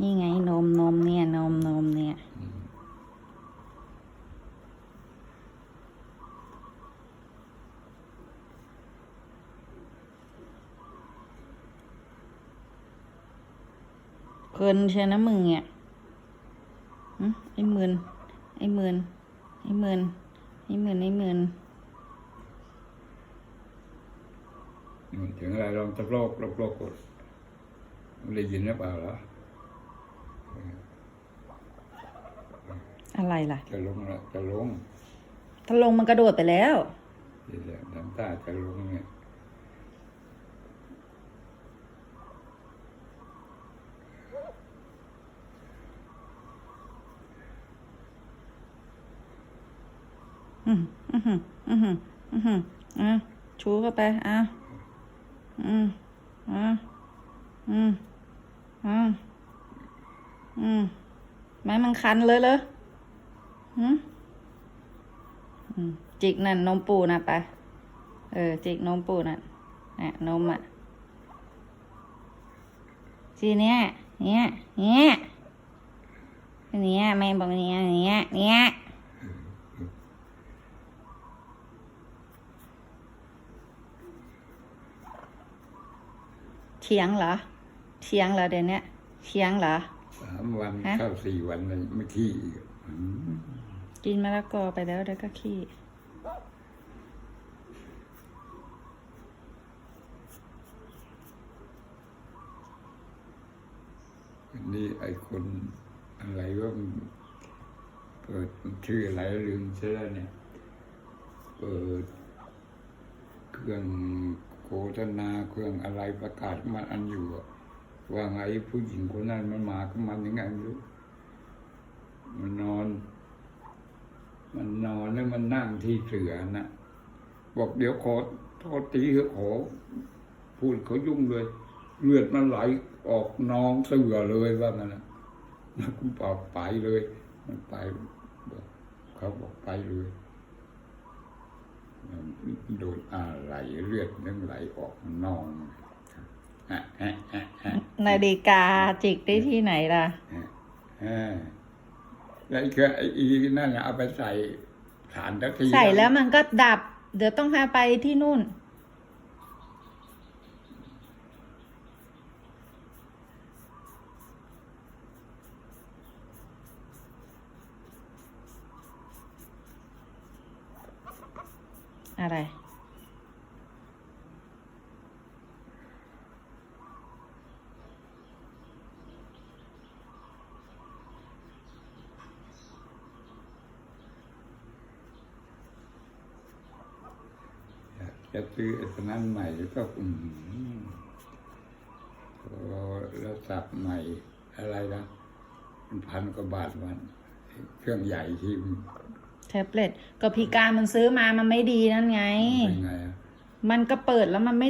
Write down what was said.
นี่ไงนมนมเนี่ยนมนมเนี่ยเพลินใช่นะมึงเนี่ยไอ้หมื่นไอ้หมื่นไอ้หมื่นไอ้หมื่นไอ้หมื่นถึงอะไรลองตะโลกโลกโลกกดได้ยินหรือเปล่าล่ะ อะไรล่ะ จะลงละจะลงถ้าลงมันกระโดดไปแล้วนี่แหละทำท่าจะลงเนี่ยอืมอืมอืมอืมอะชูเข้าไปอะอืมอะอืมอะอืมไม้มันคันเลยเลย อืมอืมจิกนั่นนมปูน่ะไปเออ จิกนมปูน่ะอะนมอะทีเนี้ยเนี้ยเนี้ยเนี้ยแม่บอกเนี้ยเนี้ยเนี้ยเถียงเหรอเถียงเหรอเดี๋ยวนี้เถียงเหรอสามวันฮะเข้าสี่วันเลยไม่ขี้อีกอืม กินมะละกอไปแล้วเดี๋ยวก็ขี้อันนี้ไอ้คนอะไรว่ามันเปิดชื่ออะไรลืมเสียแล้วเนี่ย เปิดเครื่องโฆษณาเครื่องอะไรประกาศมันอันอยู่อะว่าไงผู้หญิงคนนั้นมันมาก็มันยังไงไม่รู้ มันนอน มันนอนแล้วมันนั่งที่เสือนะบอกเดี๋ยวขอโทษทีเถอะขอพูดเขายุ่งเลย เลือดมันไหลออกนองเสือเลยว่างั้นนะมันก็บอกไปเลย มันไปบอกเขาบอกไปเลยโดนอะไรเลือดนั่งไหลออกนองอะอะอะอะนาฬิกาจิกได้ที่ไหนล่ะอ่า แล้วไอ้เครื่องไอ้อีนั่นน่ะเอาไปใส่ฐานตะทีใส่แล้วมันก็ดับ เดี๋ยวต้องพาไปที่นู่น อะไร จะซื้อไอ้ตัวนั้นใหม่ก็อืมพอแล้วสับใหม่อะไรนะมันพันกว่าบาทวัน เครื่องใหญ่ที่มันแท็บเล็ตก็พิการมันซื้อมามันไม่ดีนั่นไง เป็นไงอะ มันก็เปิดแล้วมันไม่